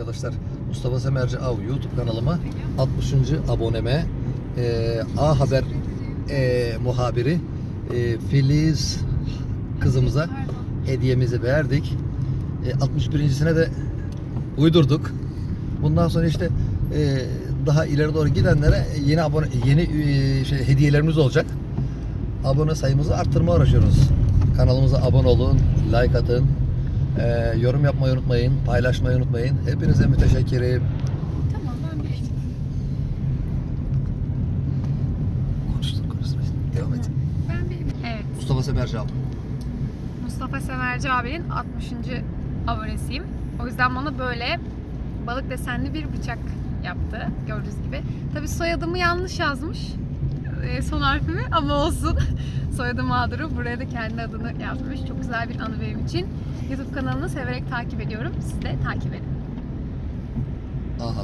arkadaşlar. Mustafa Semerci Av YouTube kanalıma 60. aboneme e, A Haber e, muhabiri e, Filiz kızımıza hediyemizi verdik. E, 61.sine de uydurduk. Bundan sonra işte e, daha ileri doğru gidenlere yeni abone yeni e, şey hediyelerimiz olacak. Abone sayımızı arttırmaya uğraşıyoruz. Kanalımıza abone olun, like atın, e, yorum yapmayı unutmayın, paylaşmayı unutmayın. Hepinize müteşekkirim. Tamam ben bir Konuştun konuştun. Devam et. Ben bir Evet. Mustafa Semerci abi. Mustafa Semerci abinin 60. abonesiyim. O yüzden bana böyle balık desenli bir bıçak yaptı gördüğünüz gibi. Tabi soyadımı yanlış yazmış e, son harfimi ama olsun. Soyadı mağduru. Buraya da kendi adını yazmış. Çok güzel bir anı benim için. YouTube kanalını severek takip ediyorum. Siz de takip edin. Aha.